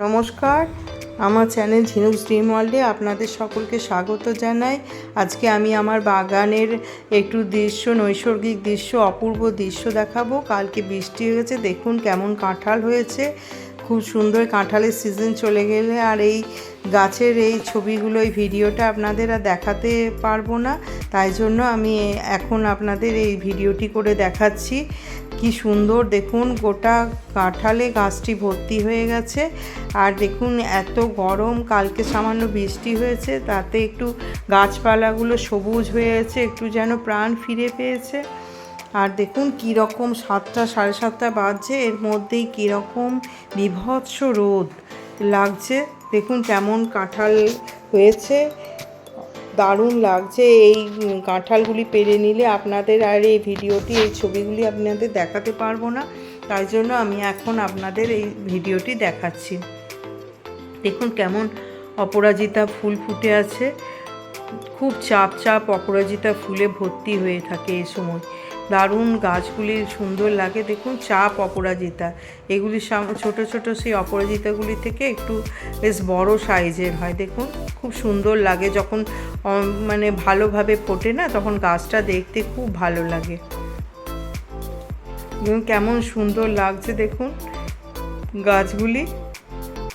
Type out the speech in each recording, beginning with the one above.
নমস্কার। আমার চ্যানেল ঝিনুক ড্রিম ওয়ার্ল্ডে আপনাদের সকলকে স্বাগত জানাই। আজকে আমি আমার বাগানের একটু দৃশ্য, নৈসর্গিক দৃশ্য, অপূর্ব দৃশ্য দেখাবো। কালকে বৃষ্টি হয়েছে, দেখুন কেমন কাঁঠাল হয়েছে। খুব সুন্দর কাঁঠালের সিজন চলে গেলে আর এই গাছের এই ছবিগুলো, এই ভিডিওটা আপনাদের আর দেখাতে পারব না। তাই জন্য আমি এখন আপনাদের এই ভিডিওটি করে দেখাচ্ছি। কি সুন্দর, দেখুন গোটা কাঁঠালে গাছটি ভর্তি হয়ে গেছে। আর দেখুন এত গরম, কালকে সামান্য বৃষ্টি হয়েছে, তাতে একটু গাছপালাগুলো সবুজ হয়েছে একটু যেন প্রাণ ফিরে পেয়েছে। আর দেখুন কীরকম সাতটা, সাড়ে সাতটা বাজছে, এর মধ্যেই কীরকম বিভৎস রোদ লাগছে। দেখুন কেমন কাঁঠাল হয়েছে, দারুণ লাগছে। এই কাঁঠালগুলি পেরে নিলে আপনাদের আর এই ভিডিওটি, এই ছবিগুলি আপনাদের দেখাতে পারব না। তাই জন্য আমি এখন আপনাদের এই ভিডিওটি দেখাচ্ছি। দেখুন কেমন অপরাজিতা ফুল ফুটে আছে। খুব চাপ চাপ অপরাজিতা ফুলে ভর্তি হয়ে থাকে এই সময়। দারুণ গাছগুলি সুন্দর লাগে। দেখুন, চাপ অপরাজিতা। এগুলি ছোট ছোট সেই অপরাজিতাগুলি থেকে একটু বেশ বড় সাইজের হয়। দেখুন, খুব সুন্দর লাগে। যখন মানে ভালোভাবে ফোটে না, তখন গাছটা দেখতে খুব ভালো লাগে। কেমন সুন্দর লাগছে, দেখুন, গাছগুলি।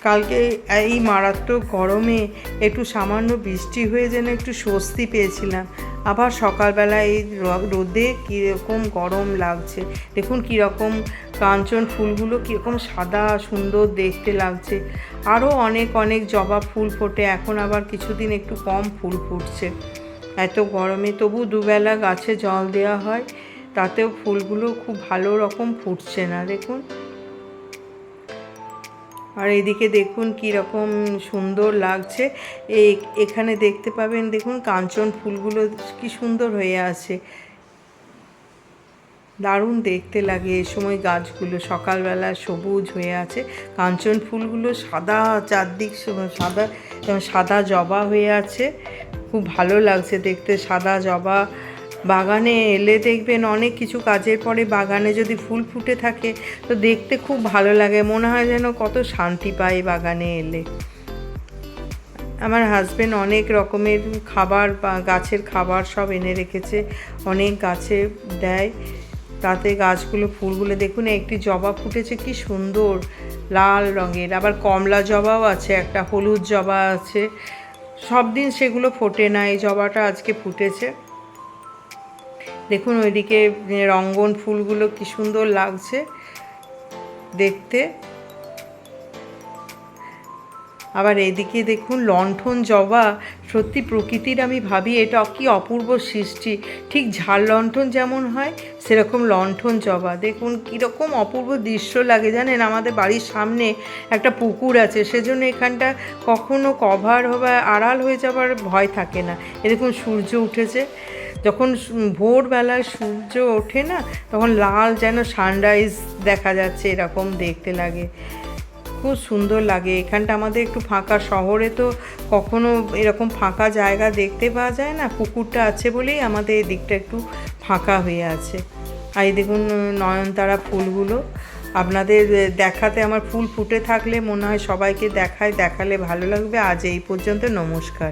কালকে এই মারাত্মক গরমে একটু সামান্য বৃষ্টি হয়ে যেন একটু স্বস্তি পেয়েছিলাম। আবার সকালবেলা এই রোদে কীরকম গরম লাগছে। দেখুন কীরকম কাঞ্চন ফুলগুলো কীরকম সাদা সুন্দর দেখতে লাগছে। আরও অনেক অনেক জবা ফুল ফোটে, এখন আবার কিছুদিন একটু কম ফুল ফুটছে। এত গরমে তবু দুবেলা গাছে জল দেওয়া হয়, তাতেও ফুলগুলো খুব ভালো রকম ফুটছে না, দেখুন। আর এদিকে দেখুন কি রকম সুন্দর লাগছে। এখানে দেখতে পাবেন, দেখুন কাঞ্চন ফুলগুলো কি সুন্দর হয়ে আছে। দারুণ দেখতে লাগে এ সময় গাছগুলো, সকালবেলা সবুজ হয়ে আছে। কাঞ্চন ফুলগুলো সাদা চারদিক সাদা সাদা জবা হয়ে আছে। খুব ভালো লাগছে দেখতে, সাদা জবা বাগানে এলে দেখবেন অনেক কিছু কাজের পরে বাগানে যদি ফুল ফুটে থাকে, তো দেখতে খুব ভালো লাগে। মনে হয় যেন কত শান্তি পাই বাগানে এলে। আমার হাজব্যান্ড অনেক রকমের খাবার বা গাছের খাবার সব এনে রেখেছে, অনেক গাছে দেয়। তাতে গাছগুলো, ফুলগুলো দেখুন, একটি জবা ফুটেছে, কি সুন্দর, লাল রঙের। আবার কমলা জবাও আছে, একটা হলুদ জবা আছে। সব দিন সেগুলো ফোটে না, এই জবাটা আজকে ফুটেছে। দেখুন ওইদিকে রঙ্গন ফুলগুলো কি সুন্দর লাগছে দেখতে। আবার এদিকে দেখুন লণ্ঠন জবা, সত্যি প্রকৃতির আমি ভাবি এটা কি অপূর্ব সৃষ্টি। ঠিক ঝাড় লণ্ঠন যেমন হয়, সেরকম লণ্ঠন জবা। দেখুন কীরকম অপূর্ব দৃশ্য লাগে জানেন, আমাদের বাড়ির সামনে একটা পুকুর আছে, সেজন্য এখানটা কখনো কভার বা আড়াল হয়ে যাবার ভয় থাকে না। এরকম সূর্য উঠেছে যখন ভোরবেলায় সূর্য ওঠে না, তখন লাল যেন সানরাইজ দেখা যাচ্ছে, এরকম দেখতে লাগে। খুব সুন্দর লাগে। এখানটা আমাদের একটু ফাঁকা শহরে তো কখনো এরকম ফাঁকা জায়গা দেখতে পাওয়া যায় না। পুকুরটা আছে বলেই আমাদের এই দিকটা একটু ফাঁকা হয়ে আছে। আর এই দেখুন নয়নতারা ফুলগুলো। আপনাদের দেখাতে আমার ফুল ফুটে থাকলে মনে হয় সবাইকে দেখায়, দেখালে ভালো লাগবে। আজ এই পর্যন্ত নমস্কার।